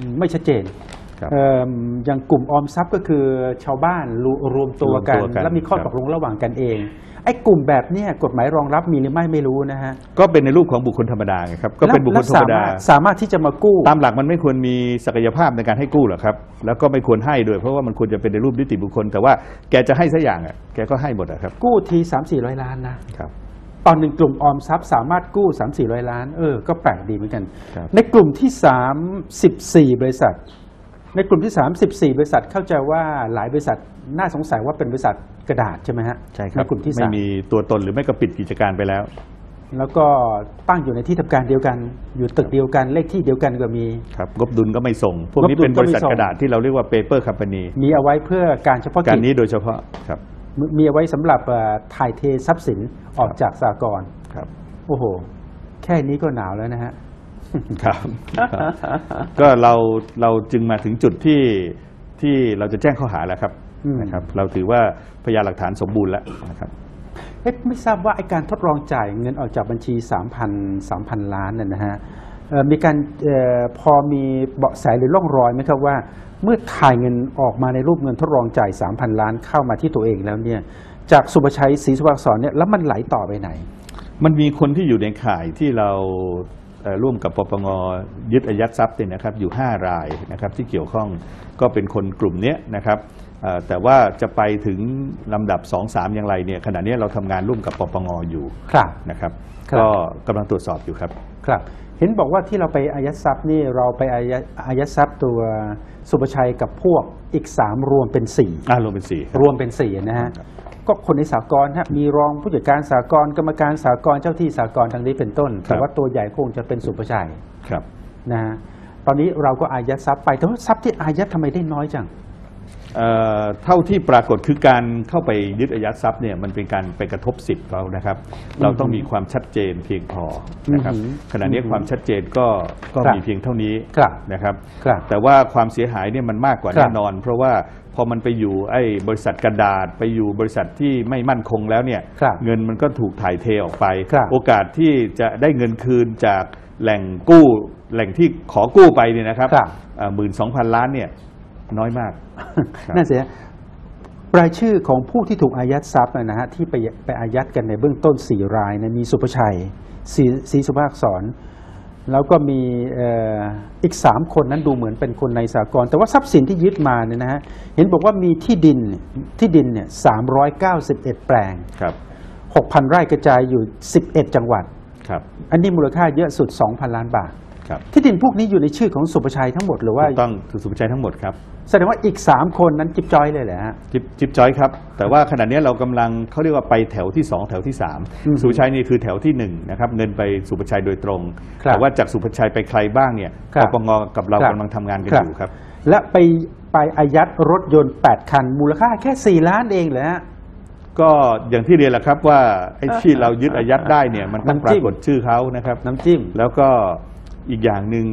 อืมไม่ชัดเจนครับเอิ่มอย่างกลุ่มออมทรัพย์ก็คือชาวบ้านรวรวมตัวกัน รวมตัวกันแล้วมีข้อครับ ตกลงระหว่างกันเอง ไอ้กลุ่มแบบเนี้ยกฎหมายรองรับมีหรือไม่ไม่รู้นะฮะก็เป็นในรูปของบุคคลธรรมดาไงครับก็เป็นบุคคลธรรมดา แล้วสามารถที่จะมากู้ ตามหลักมันไม่ควรมีศักยภาพในการให้กู้หรอกครับ แล้วก็ไม่ควรให้ด้วย เพราะว่ามันควรจะเป็นในรูปนิติบุคคล แต่ว่าแกจะให้สักอย่างอะแกก็ให้หมดอะครับกู้ทีสามสี่ร้อยล้านนะครับ ตอนหนึ่งกลุ่มออมทรัพย์สามารถกู้สามสี่ร้อยล้าน เออ ก็แปลกดีเหมือนกัน ครับ ในกลุ่มที่สามสิบสี่บริษัท ในกลุ่มที่สามสิบสี่บริษัทเข้าใจว่าหลายบริษัทน่าสงสัยว่าเป็นบริษัทกระดาษใช่ไหมฮะใช่ครับในกลุ่มที่ไม่สามมีตัวตนหรือไม่ก็ปิดกิจการไปแล้ว แล้วก็ตั้งอยู่ในที่ทำการเดียวกัน อยู่ตึกเดียวกันเลขที่เดียวกันก็มี ครับงบดุลก็ไม่ส่ง พวกนี้งบดุลเป็นบริษัทก็ไม่ส่งกระดาษที่เราเรียกว่า paper company มีเอาไว้เพื่อการเฉพาะการกิจ นี้โดยเฉพาะครับ มีมีเอาไว้สำหรับเอ่อถ่ายเททรัพย์สินออกจากสากลครับ โอ้โห แค่นี้ก็หนาวแล้วนะฮะครับครับก็เราเราจึงมาถึงจุดที่ที่เราจะแจ้งข้อหาแล้วครับอืมนะครับ เราถือว่าพยานหลักฐานสมบูรณ์แล้วนะครับเอ๊ะไม่ทราบว่าไอการทดลองจ่ายเงินออกจากบัญชี 3,000 3,000 ล้านน่ะนะฮะเอ่อ มีการออพอมีเบาะแสหรือร่องรอยไหมครับว่า เมื่อถ่ายเงินออกมาในรูปเงินทดลองจ่าย 3,000 ล้านเข้ามาที่ตัวเองแล้วเนี่ยจากสุภชัยศรีสุภาษรเนี่ยแล้วมันไหลต่อไปไหน มันมีคนที่อยู่ในข่ายที่เราร่วมกับปปงยึดอายัดทรัพย์เนี่ยนะครับอยู่ 5 รายนะครับที่เกี่ยวข้องก็เป็นคนกลุ่มนี้นะครับ แต่ว่าจะไปถึงลำดับ 2 3 อย่างไรเนี่ยขณะนี้เราทำงานร่วมกับปปงอยู่ครับนะครับครับ ก็กำลังตรวจสอบอยู่ครับ ครับ เห็นบอกว่าที่เราไปอายัดทรัพย์นี่เราไปอายัดอายัดทรัพย์ตัวสุภชัยกับพวกอีก 3 รวมเป็น 4 อ่ารวมเป็นสี่คบรวมเป็นสี่นะฮะครับก็คนในสากลฮะมีรองผู้จัดการสากลกรรมการสากลเจ้าที่สากลทางนี้เป็นต้น แต่ว่าตัวใหญ่คงจะเป็นสุภชัยครับ นะฮะตอนนี้เราก็อายัดทรัพย์ไปแต่ว่าทรัพย์ที่อายัดทำไมได้น้อยจัง เอ่อเท่าที่ปรากฏคือการเข้าไปยึดอายัดทรัพย์เนี่ยมันเป็นการไปกระทบสิทธิ์เขานะครับ เราต้องมีความชัดเจนเพียงพอนะครับอือหือขณะนี้ความชัดเจนก็ก็ครับมีเพียงเท่านี้ครับนะครับครับ แต่ว่าความเสียหายเนี่ยมันมากกว่าครับแน่นอน เพราะว่าพอมันไปอยู่ไอ้บริษัทกระดาษไปอยู่บริษัทที่ไม่มั่นคงแล้วเนี่ยครับเงินมันก็ถูกถ่ายเทออกไปครับโอกาสที่จะได้เงินคืนจากแหล่งกู้แหล่งที่ขอกู้ไปเนี่ยนะครับครับหมื่นสองพันล้านเนี่ย น้อยมากครับนั่นสิฮะรายชื่อของผู้ที่ถูกอายัดทรัพย์นะฮะที่ไปไปอายัดกันในเบื้องต้น 4 รายนะมีสุภชัยศรีศรีสุภาคสอนแล้วก็มีเอ่ออีก3คนนั้นดูเหมือนเป็นคนในสากลแต่ว่าทรัพย์สินที่ยึดมาเนี่ยนะฮะเห็นบอกว่ามีที่ดินที่ดินเนี่ย391แปลงครับ6,000ไร่กระจายอยู่11จังหวัดครับอันนี้มูลค่าเยอะสุด2,000ล้านบาท ครับที่ดินพวกนี้อยู่ในชื่อของสุภชัยทั้งหมดหรือว่าถูกต้องคือสุภชัยทั้งหมดครับ แสดงว่าอีก 3 คนนั้นจิบจอยเลยแหละฮะ จิบจิบจอยครับ แต่ว่าขณะนี้เรากำลังเขาเรียกว่าไปแถวที่ 2 แถวที่ อืม3 สุภชัยนี่คือแถวที่1นะครับเงินไปสุภชัยโดยตรง ครับแต่ว่าจากสุภชัยไปใครบ้างเนี่ยครัปบปงกับเราครับ กำลังทำงานกันครับอยู่ครับ และไปไปอายัดรถยนต์ 8 คัน มูลค่าแค่ 4 ล้านเองเหรอฮะ ก็อย่างที่เรียนแหละครับว่าไอ้ที่เรายึดอายัดได้เนี่ยมันต้องน้ำปจิ้รามกฏชื่อเขานะครับ น้ำจิ้ม แล้วก็ อีกอย่างหนึ่ง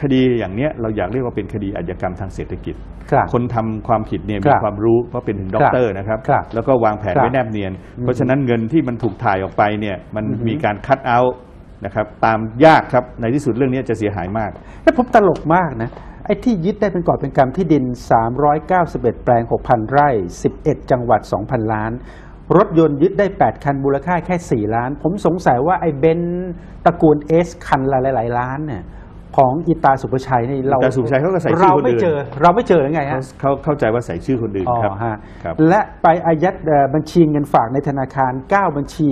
คดีอย่างเนี้ยเราอยากเรียกว่าเป็นคดีอาชญากรรมทางเศรษฐกิจ ครับคนทำความผิดเนี่ยคมีรับความรู้เพราะเป็นถึงด็อกเตอร์นะครับ ครับแล้วก็วางแผนครับไว้แนบเนียน เพราะฉะนั้นเงินที่มันถูกถ่ายออกไปเนี่ยมันอือฮึ มีการคัดเอาท์นะครับตามยากครับในที่สุดเรื่องนี้จะเสียหายมาก แล้วผมตลกมากนะ ไอ้ที่ยึดได้เป็นก่อบเป็นกรรมที่ดิน 391 แปลง 6,000 ไร่ 11 จังหวัด 2,000 ล้าน รถยนต์ยึดได้ 8 คันมูลค่าแค่ 4 ล้าน ผมสงสัยว่าไอ้เบนซ์ตระกูลเอสคันละหลายๆล้านเนี่ยของอีตาสุภชัยนี่เราอีตาสุภชัยเขาก็ใส่ชื่อเราคนอื่นไม่เจอ เราไม่เจอหรือไงเขาฮะเขาเข้าใจว่าใส่ชื่อคนอื่นอ๋อครับฮะครับ และไปอายัดเอ่อบัญชีเงินฝากในธนาคาร 9 บัญชี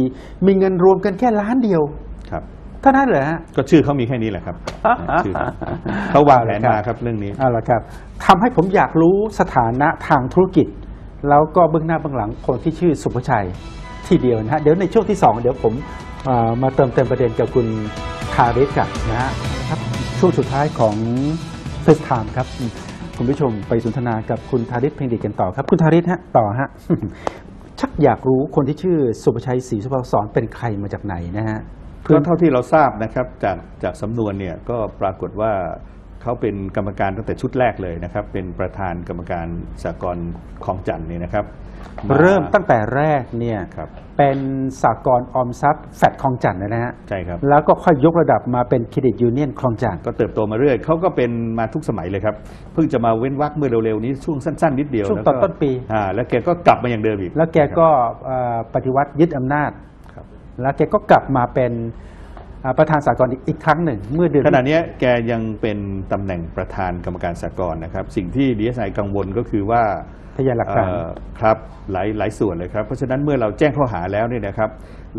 มีเงินรวมกันแค่ล้านเดียวครับเท่านั้นเหรอฮะก็ชื่อเขามีแค่นี้แหละครับชื่อเขาวางแผนมาครับเรื่องนี้เอาละครับทำให้ผมอยากรู้สถานะทางธุรกิจ แล้วก็เบื้องหน้าเบื้องหลังคนที่ชื่อสุภชัยทีเดียวนะฮะเดี๋ยวในช่วงที่ 2 เดี๋ยวผมมาเติมเต็มประเด็นกับคุณคาริสกันนะฮะครับช่วงสุดท้ายของเฟสไทม์ครับ คุณผู้ชมไปสนทนากับคุณทาริศเพ็งดีกันต่อครับ คุณทาริศฮะต่อฮะชักอยากรู้คนที่ชื่อสุภชัยศรีสุภาสรเป็นใครมาจากไหนนะฮะก็เท่าที่เราทราบนะครับจากจากสำนวนเนี่ยก็ปรากฏว่า เขาเป็นกรรมการตั้งแต่ชุดแรกเลยนะครับ เป็นประธานกรรมการสากลคลองจันทร์นี่นะครับา เริ่มตั้งแต่แรกเนี่ยครับ เป็นสากลออมทรัพย์แฟดคลองจันทน์นะฮะใช่ครับ แล้วก็ค่อยยกระดับมาเป็นเครดิตยูเนียนคลองจันทน์ก็เติบโตมาเรื่อยเขาก็เป็นมาทุกสมัยเลยครับ เพิ่งจะมาเว้นวักเมื่อเร็วๆนี้ช่วงสั้นๆนิดเดียวช่วงแล้วก็ตอนต้นปี อ่าแล้วแกก็กลับมาอย่างเดิมอีกแล้วแกก็เอ่อปฏิวัติยึดอำนาจ ครับ แล้วแกก็กลับมาเป็นอ่า ประธานสากลอีกอีกครั้งหนึ่ง เมื่อเดือนขณะเนี้ยแกยังเป็นตำแหน่งประธานกรรมการสากลนะครับ สิ่งที่ดีเอสไอกังวลก็คือว่าพยานหลักฐานเอ่อครับหลายหลายส่วนเลยครับ เพราะฉะนั้นเมื่อเราแจ้งข้อหาแล้วเนี่ยนะครับ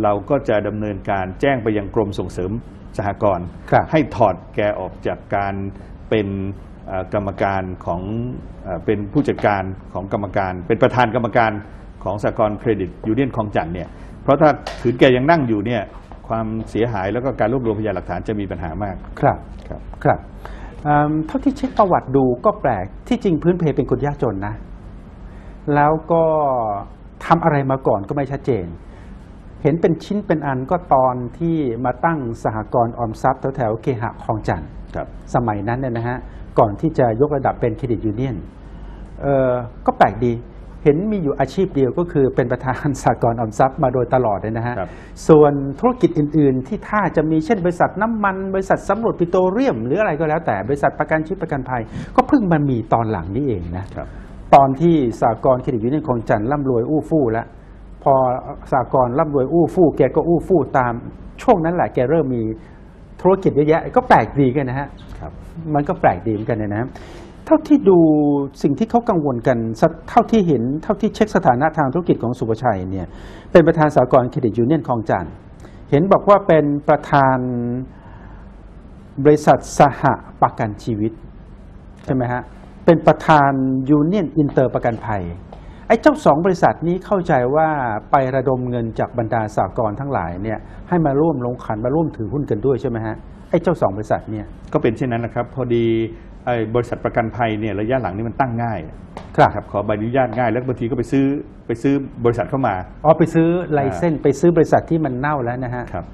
เราก็จะดำเนินการแจ้งไปยังกรมส่งเสริมสหกรณ์ครับให้ถอดแกออกจากการเป็นเอ่อกรรมการของเอ่อเป็นผู้จัดการของกรรมการ เป็นประธานกรรมการของสหกรณ์เครดิตยูเนียนคลองจันทน์เนี่ยเพราะถ้าถือแกยังนั่งอยู่เนี่ย ความเสียหายแล้วก็การรวบรวมพยานหลักฐานจะมีปัญหามากครับครับครับเอิ่มเท่าที่เช็คประวัติดูก็แปลกที่จริงพื้นเพเป็นคนยากจนนะ แล้วก็ทำอะไรมาก่อนก็ไม่ชัดเจน เห็นเป็นชิ้นเป็นอันก็ตอนที่มาตั้งสหกรณ์ออมทรัพย์แถวๆเคหะคลองจันทน์ครับ สมัยนั้นเนี่ยนะฮะก่อนที่จะยกระดับเป็นเครดิตยูเนียนเออก็แปลกดี เห็นมีอยู่อาชีพเดียวก็คือเป็นประธานสากลออมทรัพย์มาโดยตลอดเลยนะฮะ ครับ ส่วนธุรกิจอื่น ๆ ที่ถ้าจะมีเช่นบริษัทน้ำมัน บริษัทสำรวจปิโตรเลียม หรืออะไรก็แล้วแต่บริษัทประกันชีวิตประกันภัย ก็เพิ่งมามีตอนหลังนี้เองนะ ครับ ตอนที่สากลเครดิตยูเนียนคลองจันทน์ร่ำรวยอู้ฟู่แล้ว พอสากลร่ำรวยอู้ฟู่แกก็อู้ฟู่ตามช่วงนั้นแหละแกเริ่มมีธุรกิจเยอะแยะก็แปลกดีกันนะฮะ ครับ มันก็แปลกดีเหมือนกันนะนะ เท่าที่ดูสิ่งที่เขากังวลกันเท่าที่เห็นเท่าที่เช็คสถานะทางธุรกิจของสุภชัยเนี่ยเป็นประธานสากลเครดิตยูเนียนคลองจันทน์เห็นบอกว่าเป็นประธานบริษัทสหประกันชีวิต ใช่ไหมฮะ เป็นประธานยูเนียนอินเตอร์ประกันภัย ไอ้เจ้าสองบริษัทนี้เข้าใจว่าไประดมเงินจากบรรดาสากลทั้งหลายเนี่ยให้มาร่วมลงขันมาร่วมถือหุ้นกันด้วยใช่ไหมฮะไอ้เจ้าสองบริษัทเนี่ยก็เป็นเช่นนั้นนะครับ พอดี ไอ้บริษัทประกันภัยเนี่ยระยะหลังนี่มันตั้งง่ายครับครับขอใบอนุญาตง่าย แล้วบางทีก็ไปซื้อไปซื้อบริษัทเข้ามา อ๋อไปซื้อไลเส้นไปซื้อบริษัทที่มันเน่าแล้วนะฮะครับ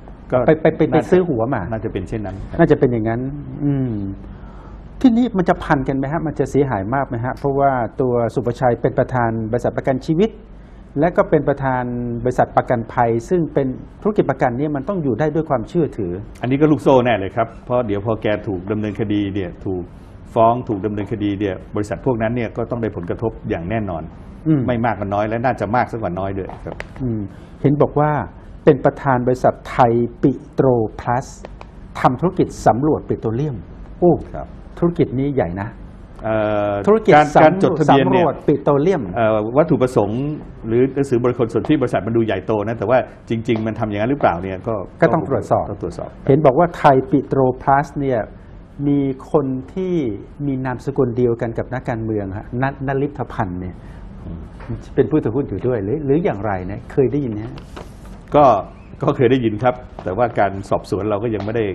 ไปไปไปไปซื้อหัวมา น่าจะเป็นเช่นนั้นครับ น่าจะเป็นอย่างนั้น อืม ที่นี่มันจะพันกันไหมฮะ มันจะเสียหายมากไหมฮะ เพราะว่าตัวสุประชัยเป็นประธานบริษัทประกันชีวิต และก็เป็นประธานบริษัทประกันภัย ซึ่งเป็นธุรกิจประกันเนี้มันต้องอยู่ได้ด้วยความเชื่อถือ อันนี้ก็ลูกโซ่แน่เลยครับ เพราะเดี๋ยวพอแกถูกดำเนินคดีเนี่ยถูก ฟ้องถูกดำเนินคดีเนี่ยบริษัทพวกนั้นเนี่ยก็ต้องได้ผลกระทบอย่างแน่นอน อืมไม่มากก็น้อยและน่าจะมากสักกว่าน้อยด้วยครับ อืมเห็นบอกว่าเป็นประธานบริษัทไทยปิโตรพลัสทำธุรกิจสำรวจปิโตรเลียม โอ้ครับ ธุรกิจนี้ใหญ่นะ เอ่อธุรกิจการการจดทะเบียนสำรเนี่ยวจปิโตรเลียม เอ่อวัตถุประสงค์ หรือหนังสือบริคลส่วนที่บริษัทมันดูใหญ่โตนะแต่ว่าจริง ๆ มันทำอย่างนั้นหรือเปล่าเนี่ยก็ก็ต้องตรวจสอบ ต้องตรวจสอบ เห็นบอกว่าไทยปิโตรพลัสเนี่ย มีคนที่มีนามสกุลเดียวกันกับนักการเมืองฮะนนลิพพันธ์เนี่ยเป็นผู้ถือหุ้นอยู่ด้วยหรือหรืออย่างไรนะเคยได้ยินนะก็ก็เคยได้ยินครับ แต่ว่าการสอบสวนเราก็ยังไม่ได้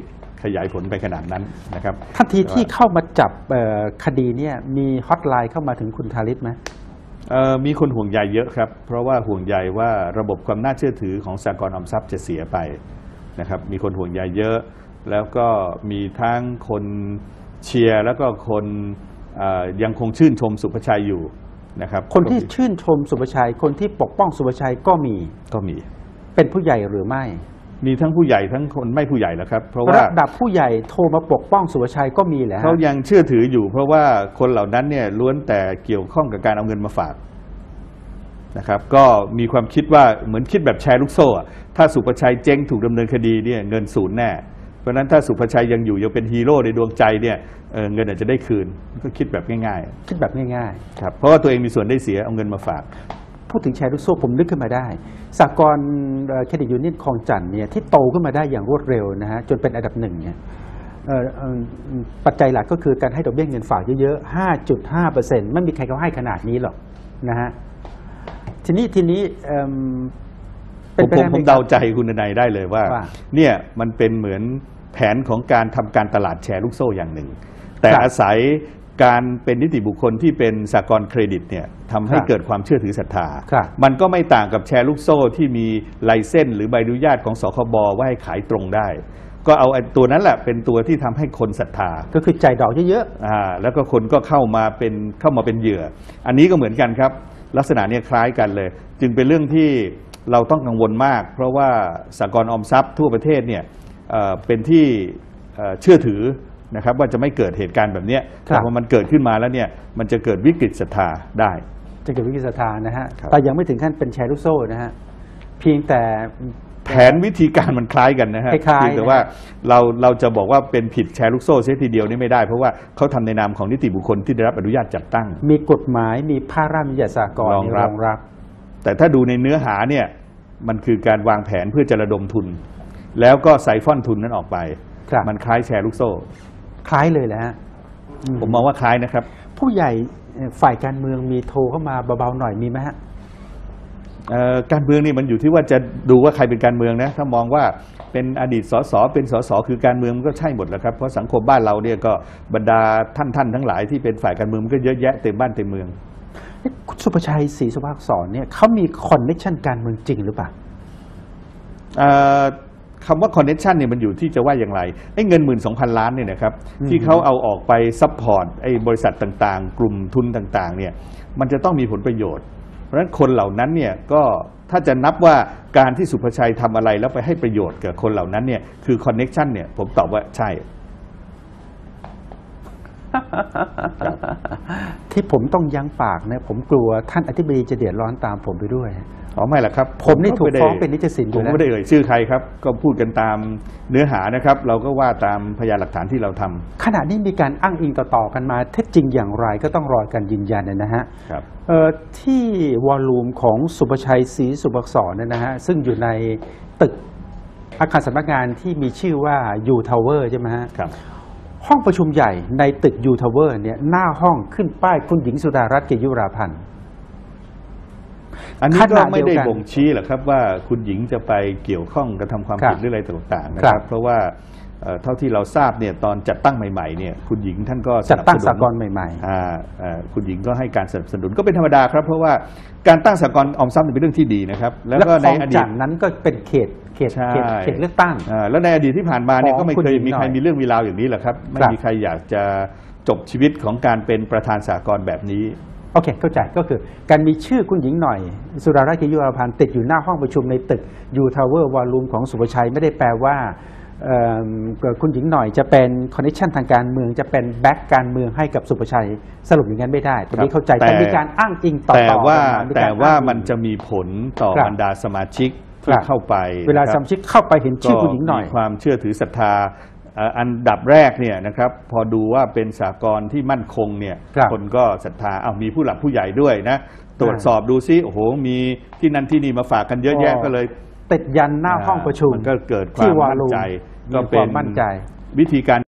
ขยายผลไปขนาดนั้นนะครับทันทีที่เข้ามาจับเอ่อคดีเนี่ยมีฮอตไลน์เข้ามาถึงคุณทาริศไหมเอ่อมีคนห่วงใยเยอะครับ เพราะว่าห่วงใยว่าระบบความน่าเชื่อถือของสากลออมทรัพย์จะเสียไปนะครับมีคนห่วงใยเยอะ แล้วก็มีทั้งคนเชียร์แล้วก็คนเอ่อยังคงชื่นชมสุภชัยอยู่นะครับ คนที่ชื่นชมสุภชัย คนที่ปกป้องสุภชัยก็มีก็มี เป็นผู้ใหญ่หรือไม่ มีทั้งผู้ใหญ่ทั้งคนไม่ผู้ใหญ่แล้วครับ เพราะว่าระดับผู้ใหญ่โทรมาปกป้องสุภชัยก็มีแหละเขายังเชื่อถืออยู่ เพราะว่าคนเหล่านั้นเนี่ยล้วนแต่เกี่ยวข้องกับการเอาเงินมาฝากนะครับก็มีความคิดว่าเหมือนคิดแบบแชร์ลูกโซ่อะถ้าสุภชัยเจ๊งถูกดำเนินคดีเนี่ยเงินศูนย์แน่เพ ราะฉะนั้นถ้าสุภชัยยังอยู่ยังเป็นฮีโร่ในดวงใจเนี่ยเอ่อเงินอาจจะได้คืนก็คิดแบบง่ายคิดแบบง่ายๆครับเพราะว่าตัวเองมีส่วนได้เสียเอาเงินมาฝากๆพูดถึงแชร์ลูกโซ่ผมนึกขึ้นมาได้สากลเอ่อเครดิตยูเนียนคลองจันทน์เนี่ยที่โตขึ้นมาได้อย่างรวดเร็วนะฮะจนเป็นอันดับหนึ่งเนี่ยเอ่อเอ่อปัจจัยหลักก็คือการให้ดอกเบี้ยเงินฝากเยอะๆ 5.5%ไม่มีใครเขาให้ขนาดนี้หรอกนะฮะทีนี้ทีนี้เอิ่มผมไปผมไหผมเดาใจคุณนายได้เลยว่าว่าเนี่ยมันเป็นเหมือน แผนของการทำการตลาดแชร์ลูกโซ่อย่างหนึ่ง แต่ครับอาศัยการเป็นนิติบุคคลที่เป็นสากลเครดิตเนี่ยทำให้ครับเกิดความเชื่อถือศรัทธาครับมันก็ไม่ต่างกับแชร์ลูกโซ่ที่มีไลเส้นหรือใบอนุญาตของสคบว่าให้ขายตรงได้ ก็เอาไอ้ตัวนั้นแหละเป็นตัวที่ทำให้คนศรัทธา ก็คือจ่ายดอกเยอะอ่าแล้วก็คนก็เข้ามาเป็นเข้ามาเป็นเหยื่อ อันนี้ก็เหมือนกันครับ ลักษณะเนี้คล้ายกันเลย จึงเป็นเรื่องที่เราต้องกังวลมาก เพราะว่าสากลออมทรัพย์ทั่วประเทศเนี่ย เอ่อเป็นที่เอ่อเชื่อถือนะครับว่าจะไม่เกิดเหตุการณ์แบบเนี้ยครับแต่พอมันเกิดขึ้นมาแล้วเนี่ยมันจะเกิดวิกฤตศรัทธาได้ๆจะเกิดวิกฤตศรัทธานะฮะครับแต่ยังไม่ถึงขั้นเป็นแชร์ลูกโซ่นะฮะเพียงแต่แผนวิธีการมันคล้ายกันนะฮะคล้ายๆเพียงแต่ว่าเราเราจะบอกว่าเป็นผิดแชร์ลูกโซ่เสียทีเดียวนี่ไม่ได้ เพราะว่าเขาทำในนามของนิติบุคคลที่ได้รับอนุญาตจัดตั้ง มีกฎหมายมีพระราชบัญญัติสากลรองรับรองรับแต่ถ้าดูในเนื้อหาเนี่ยมันคือการวางแผนเพื่อจะระดมทุน แล้วก็ไซฟอนทุนนั้นออกไป ครับ มันคล้ายแชร์ลูกโซ่ คล้ายเลยแหละฮะอืผมมองว่าคล้ายนะครับ ผู้ใหญ่เอ่อฝ่ายการเมืองมีโทรเข้ามาเบาๆหน่อยมีไหมฮะ เอ่อการเมืองนี่มันอยู่ที่ว่าจะดูว่าใครเป็นการเมืองนะถ้ามองว่าเป็นอดีตสสเป็นสสคือการเมืองมันก็ใช่หมดแล้วครับเพราะสังคมบ้านเราเนี่ยก็บรรดาท่านท่านๆทั้งหลายที่เป็นฝ่ายการเมืองมันก็เยอะแยะเต็มบ้านเต็มเมืองเอ๊ะคุณสุประชัยศรีสุภาพสอนเนี่ยเขามีคอนเนคชันการเมืองจริงหรือเปล่า เอ่อ คำว่าคอนเน t ชันเนี่ยมันอยู่ที่จะว่าอย่างไรไอ้เงินหมื่นสองพันล้านเนี่ยนะครับอืมที่เขาเอาออกไปซัพพอร์ตไอ้บริษัทต่างๆ กลุ่มทุนต่างๆเนี่ยมันจะต้องมีผลประโยชน์ เพราะฉะนั้นคนเหล่านั้นเนี่ยก็ถ้าจะนับว่าการที่สุภชัยทำอะไรแล้วไปให้ประโยชน์กับคนเหล่านั้นเนี่ยคือคอนเน t ชันเนี่ยผมตอบว่าใช่ ที่ผมต้องยั้งปากเนี่ยผมกลัวท่านอธิบดีจะเดือดร้อนตามผมไปด้วยอ๋อไม่ละครับผมนี่ถูกไได้ฟ้องเป็นนิจสินผมอยู่แล้วไม่ได้เอ่ยชื่อใครครับ ก็พูดกันตามเนื้อหานะครับ เราก็ว่าตามพยานหลักฐานที่เราทำขณะนี้มีการอ้างอิงต่อๆกันมาเท็จจริงอย่างไรก็ต้องรอการยืนยันนะฮะครับเอ่อที่วอลลุ่มของสุประชัยศรีสุภกษรเนี่ยนะฮะซึ่งอยู่ในตึกอาคารสำนักงานที่มีชื่อว่ายูทาวเวอร์ใช่ไหมฮะครับ ห้องประชุมใหญ่ในตึกยูทาวเวอร์เนี่ยหน้าห้องขึ้นป้ายคุณหญิงสุดารัตน์เกยุราพันธ์อันนี้ขก็ณะไม่ได้เดียวกันบ่งชี้หรอกครับว่าคุณหญิงจะไปเกี่ยวข้องกระทำความครับผิดหรืออะไรต่างๆนะคครัรับบเพราะว่า เอ่อเท่าที่เราทราบเนี่ยตอนจัดตั้งใหม่ๆเนี่ยคุณหญิงท่านก็จัดตั้งนับสานุนกลใหม่อ่าเอ่อคุณหญิงก็ให้การสนับสนุนก็เป็นธรรมดาครับ เพราะว่าการตั้งสากลออมทรัพย์เป็นเรื่องที่ดีนะครับๆแล้วและก็คในลองอดีจัตนทน์นั้นก็เป็นเขตเขตใช่เขตเขตเลือกตั้งอ่าแล้วในอดีตที่ผ่านมาเนี่ยของก็ไม่คุณเคยหญิงมีใครหน่อยมีเรื่องมีราวอย่างนี้แหละครับไม่ครับมีใครอยากจะจบชีวิตของการเป็นประธานสากลแบบนี้โอเค เข้าใจก็คือการมีชื่อคุณหญิงหน่อย สุดารัตน์เกยุราพันธ์ติดอยู่หน้าห้องประชุมในตึกยูทาวเวอร์วอลลุ่มของสุภชัยไม่ได้แปลว่าเอิ่ม คุณหญิงหน่อยจะเป็นคอนเนคชันทางการเมืองจะเป็นแบ็กการเมืองให้กับสุภชัยสรุปอย่างนั้นไม่ได้ตรงนี้เข้าใจแต่แต่มีการอ้างอิงต่อแต่ๆว่ากันมกรแต่ว่าอ้งอิงมันจะมีผลต่อครับบรรดาสมาชิกคที่รับเข้าไป เวลานะครับสมาชิกเข้าไปเห็นชื่อคุณหญิงหน่อยก็มีความเชื่อถือศรัทธาเอ่ออันดับแรกเนี่ยนะครับพอดูว่าเป็นสากลที่มั่นคงเนี่ยครับนก็ศรัทธาอ้าวมีผู้หลักผู้ใหญ่ด้วยนะตรวจสอบดูซิโอ้โหมีที่นั่นที่นี่มาฝากกันเยอะแยะก็เลย ติดยันหน้าห้องประชุมมันก็เกิดควาที่มวอลมั่นลุ่มใจมีก็คเป็วานมมั่นใจวิธีการ